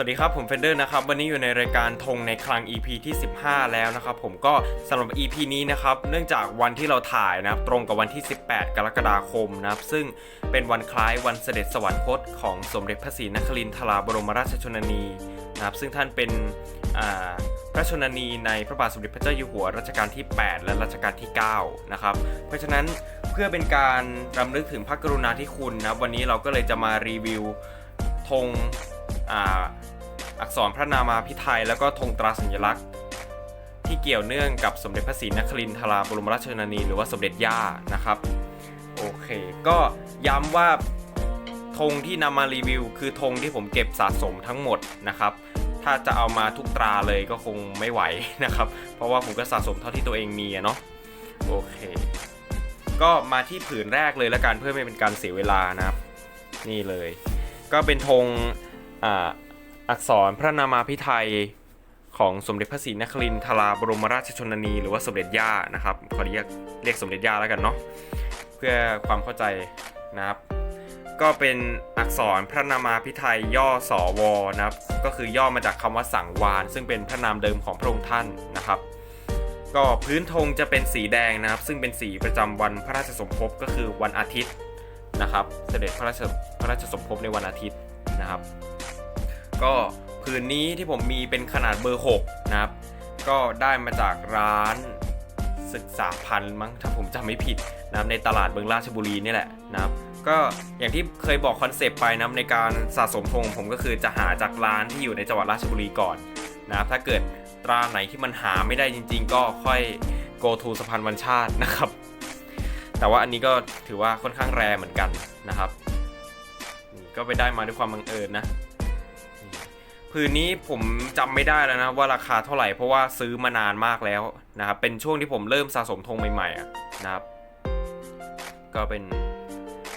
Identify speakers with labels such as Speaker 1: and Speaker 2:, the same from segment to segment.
Speaker 1: วัสดีครับผมเฟนเดอร์นะครับวันนี้อยู่ในรายการธงในคลัง EP ที่ 15 แล้วนะครับผมก็สำหรับ EP นี้นะครับเนื่องจากวันที่เราถ่ายนะครับตรงกับวันที่ 18 กรกฎาคมนะครับซึ่งเป็นวันคล้ายวันเสด็จสวรรคตของสมเด็จพระศรีนครินทราบรมราชชนนีนะครับซึ่งท่านเป็นอ่าพระชนนีในพระบาทสมเด็จพระเจ้าอยู่หัวรัชกาลที่ 8 และรัชกาลที่9นะครับเพราะฉะนั้นเพื่อเป็นการรำลึกถึงพระกรุณาธิคุณนะวันนี้เราก็เลยจะมารีวิวธงอ่า อักษรพระนามาพิไทยแล้วก็ธงตราสัญลักษณ์ ที่เกี่ยวเนื่องกับสมเด็จพระศรีนครินทราบรมราชชนนีหรือว่าสมเด็จย่านะครับโอเค ก็ย้ำว่าธงที่นำมารีวิว คือธงที่ผมเก็บสะสมทั้งหมดนะครับ ถ้าจะเอามาทุกตราเลยก็คงไม่ไหวนะครับ เพราะว่าผมก็สะสมเท่าที่ตัวเองมีเนาะโอเค ก็มาที่ผืนแรกเลยแล้วกันเพื่อไม่เป็นการเสียเวลานะครับ นี่เลย ก็เป็นธงอ่า อักษรพระนามาพิไทยของสมเด็จพระศรีนครินทราบรมราชชนนี หรือว่าสมเด็จย่านะครับขอเรียกเรียกสมเด็จย่าแล้วกันเนาะเพื่อความเข้าใจนะครับ ก็เป็นอักษรพระนามาพิไทยย่อสอวอนะครับ ก็คือย่อมาจากคำว่าสังวานซึ่งเป็นพระนามเดิมของพระองค์ท่านนะครับ ก็พื้นธงจะเป็นสีแดงนะครับ ซึ่งเป็นสีประจำวันพระราชสมภพก็คือวันอาทิตย์นะครับ เสด็จพระราชพระราชสมภพในวันอาทิตย์นะครับ ก็ผืนนี้ที่ผมมีเป็นขนาดเบอร์6นะครับ ก็ได้มาจากร้านศึกษาพันธ์มั้งถ้าผมจำไม่ผิดนะครับในตลาดเมืองราชบุรีนี่แหละนะครับ ก็อย่างที่เคยบอกคอนเซปต์ไปนะครับในการสะสมธงผมก็คือจะหาจากร้านที่อยู่ในจังหวัดราชบุรีก่อนนะครับถ้าเกิดตราไหนที่มันหาไม่ได้จริง ๆ ก็ค่อย go to สะพานวันชาตินะครับ แต่ว่าอันนี้ก็ถือว่าค่อนข้างแรเหมือนกันนะครับ ก็ไปได้มาด้วยความบังเอิญนะ ผืนนี้ผมจำไม่ได้แล้วนะว่าราคาเท่าไหร่เพราะว่าซื้อมานานมากแล้วนะครับเป็นช่วงที่ผมเริ่มสะสมธงใหม่ๆอะนะครับ ก็เป็น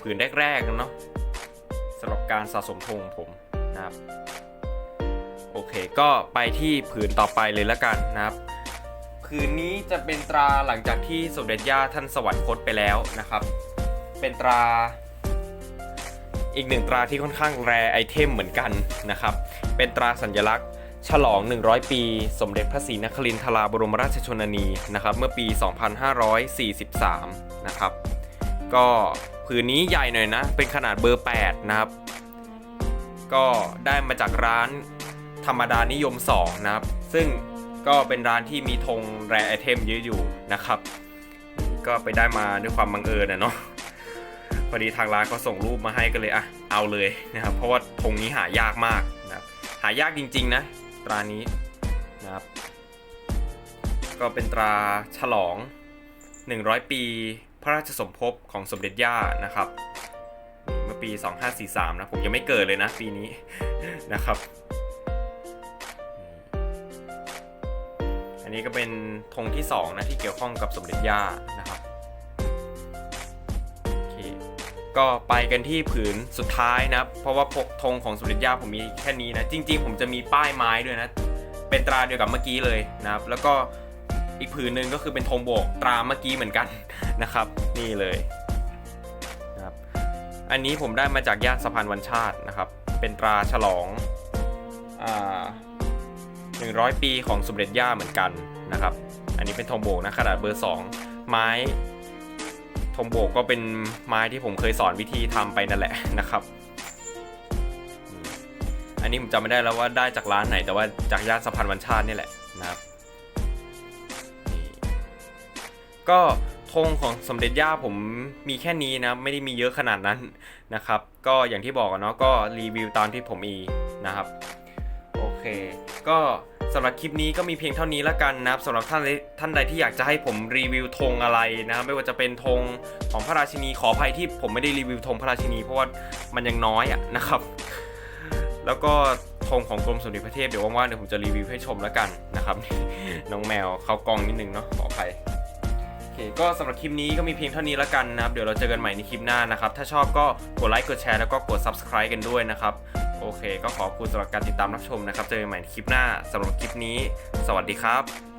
Speaker 1: ผืนแรกๆเนาะสำหรับการสะสมธงของผมนะครับโอเคก็ไปที่ผืนต่อไปเลยละกันนะครับผืนนี้จะเป็นตราหลังจากที่สมเด็จย่าท่านสวรรคตไปแล้วนะครับ เป็นตรา อีกหนึ่งตราที่ค่อนข้างแรไอเทมเหมือนกันนะครับ เป็นตราสัญลักษณ์ ฉลอง 100 ปี สมเด็จพระศรีนครินทราบรมราชชนนีนะครับ เมื่อปี 2543 นะครับ ก็ผืนนี้ใหญ่หน่อยนะ เป็นขนาดเบอร์ 8 นะครับ ก็ได้มาจากร้านธรรมดานิยม 2 นะครับ ซึ่งก็เป็นร้านที่มีธงแรไอเทมเยอะอยู่นะครับ ก็ไปได้มาด้วยความบังเอิญนะเนาะ พอดีทางร้านก็ส่งรูปมาให้ก็เลยอะเอาเลยนะครับ เพราะว่าธงนี้หายากมากนะครับหายากจริงๆนะตรานี้นะครับ ก็เป็นตราฉลอง 100 ปีพระราชสมภพของสมเด็จย่านะครับ เมื่อปี 2543 นะ ผมยังไม่เกิดเลยนะปีนี้นะครับ อันนี้ก็เป็นธงที่ 2 นะ ที่เกี่ยวข้องกับสมเด็จย่านะครับ ก็ไปกันที่ผืนสุดท้ายนะเพราะว่าพกธงของสมเด็จย่าผมมีแค่นี้นะ จริง ๆ ผมจะมีป้ายไม้ด้วยนะ เป็นตราเดียวกับเมื่อกี้เลยนะครับ แล้วก็อีกผืนหนึ่งก็คือเป็นธงโบกตราเมื่อกี้เหมือนกันนะครับ นี่เลยนะครับ อันนี้ผมได้มาจากย่านสะพานวันชาตินะครับ เป็นตราฉลองอ่า100 ปีของสมเด็จย่าเหมือนกันนะครับ อันนี้เป็นธงโบกนะขนาดเบอร์ 2 ไม้ ธงโบกก็เป็นไม้ที่ผมเคยสอนวิธีทำไปนั่นแหละนะครับ อันนี้ผมจำไม่ได้แล้วว่าได้จากร้านไหน แต่ว่าจากย่านสะพานวันชาตินี่แหละนะครับก็ธงของสมเด็จย่าผมมีแค่นี้นะไม่ได้มีเยอะขนาดนั้นนะครับ ก็อย่างที่บอกเนาะก็รีวิวตามที่ผมมีนะครับ โอเค ก็ สำหรับคลิปนี้ก็มีเพียงเท่านี้ละกันนะครับสำหรับท่านใดท่านใดที่อยากจะให้ผมรีวิวธงอะไรนะครับไม่ว่าจะเป็นธงของพระราชินีขออภัยที่ผมไม่ได้รีวิวธงพระราชินี เพราะว่ามันยังน้อยอะนะครับ แล้วก็ธงของกรมสมเด็จพระเทพเดี๋ยวว่างๆเดี๋ยวผมจะรีวิวให้ชมแล้วกันนะครับน้องแมวเขากองนิดนึงเนาะขออภัยโอเคก็สำหรับคลิปนี้ก็มีเพียงเท่านี้แล้วกันนะครับ เดี๋ยวเราเจอกันใหม่ในคลิปหน้านะครับ ถ้าชอบก็กดไลค์กดแชร์แล้วก็กด subscribe กันด้วยนะครับ เค ก็ขอบคุณสำหรับการติดตามรับชมนะครับ เจอกันใหม่ในคลิปหน้าสำหรับคลิปนี้ สวัสดีครับ